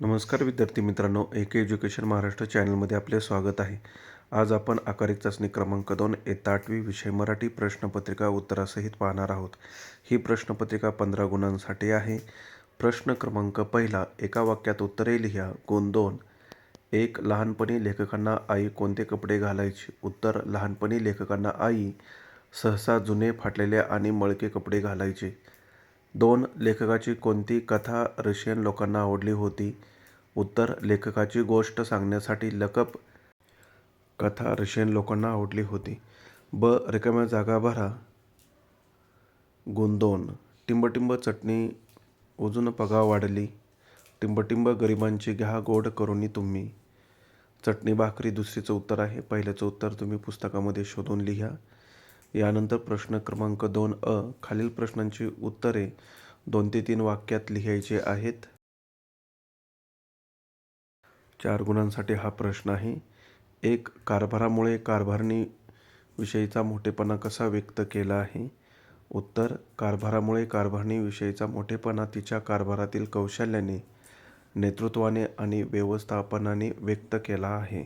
नमस्कार विद्यार्थी मित्रांनो ए के एज्युकेशन महाराष्ट्र चॅनलमध्ये आपले स्वागत आहे. आज आपण आकारिक चाचणी क्रमांक दोन इयत्ता आठवी विषय मराठी प्रश्नपत्रिका उत्तरासहित पाहणार आहोत. ही प्रश्नपत्रिका पंधरा गुणांसाठी आहे. प्रश्न क्रमांक पहिला एका वाक्यात उत्तरे लिहा. गुण दोन एक लहानपणी लेखकांना आई कोणते कपडे घालायची? उत्तर लहानपणी लेखकांना आई सहसा जुने फाटलेले आणि मळके कपडे घालायचे. दोन लेखकाची कोणती कथा रशियन लोकांना आवडली होती? उत्तर लेखकाची गोष्ट सांगण्यासाठी लकप कथा रशियन लोकांना आवडली होती. ब रिकाम्या जागा भरा. गुण दोन टिंबटिंब चटणी उजून पगा वाढली. टिंबटिंब गरिबांची घ्या गोड करुनी तुम्ही. चटणी भाकरी दुसरीचं उत्तर आहे. पहिल्याचं उत्तर तुम्ही पुस्तकामध्ये शोधून लिहा. यानंतर प्रश्न क्रमांक दोन अ खालील प्रश्नांची उत्तरे दोन ते तीन वाक्यात लिहायचे आहेत. चार गुणांसाठी हा प्रश्न आहे. एक कारभारामुळे कारभारणी विषयीचा मोठेपणा कसा व्यक्त केला आहे? उत्तर कारभारामुळे कारभारणी विषयीचा मोठेपणा तिच्या कारभारातील कौशल्याने नेतृत्वाने आणि व्यवस्थापनाने व्यक्त केला आहे.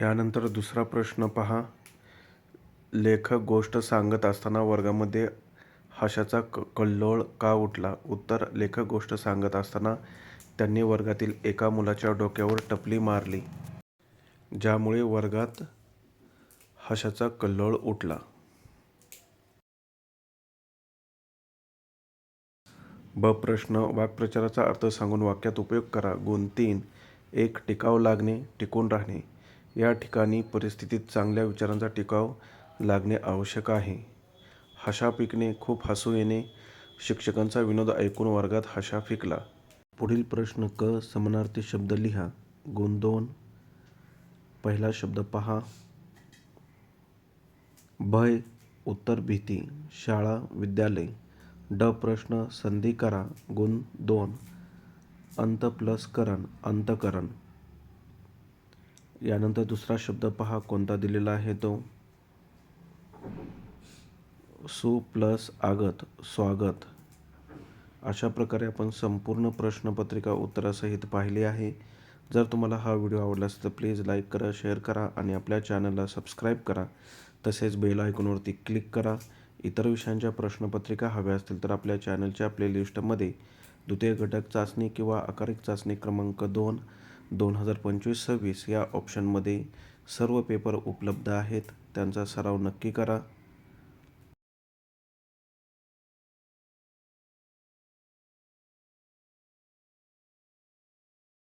यानंतर दुसरा प्रश्न पहा. लेखक गोष्ट सांगत असताना वर्गामध्ये हशाचा क कल्लोळ का उठला? उत्तर लेखक गोष्ट सांगत असताना त्यांनी वर्गातील एका मुलाच्या डोक्यावर टपली मारली ज्यामुळे वर्गात हशाचा कल्लोळ उठला. ब प्रश्न वाक्प्रचाराचा अर्थ सांगून वाक्यात उपयोग करा. गुण तीन एक टिकाव लागणे टिकून राहणे. या ठिकाणी परिस्थितीत चांगल्या विचारांचा टिकाव लागणे आवश्यक आहे. हशा पिकणे खूप हसू येणे शिक्षकांचा विनोद ऐकून वर्गात हशा फिकला. पुढील प्रश्न क समानार्थी शब्द लिहा. गुण दोन पहिला शब्द पहा. भय उत्तर भीती. शाळा विद्यालय. ड प्रश्न संधी करा. गुण दोन अंत प्लस करण अंतकरण. यानंतर दुसरा शब्द पहा. कोणता दिलेला आहे तो? सु प्लस आगत स्वागत. अशा प्रकारे आपण संपूर्ण प्रश्नपत्रिका उत्तरासहित पाहिली आहे. जर तुम्हाला हा व्हिडिओ आवडला असेल तर प्लीज लाईक करा शेअर करा आणि आपल्या चॅनलला सबस्क्राईब करा. तसेच बेल आयकॉनवरती क्लिक करा. इतर विषयांच्या प्रश्नपत्रिका हव्या असतील तर आपल्या चॅनलच्या प्लेलिस्टमध्ये द्वितीय घटक चाचणी किंवा आकारिक चाचणी क्रमांक दोन दोन हजार पंचवीस सव्वीस या ऑप्शनमध्ये सर्व पेपर उपलब्ध आहेत. त्यांचा सराव नक्की करा.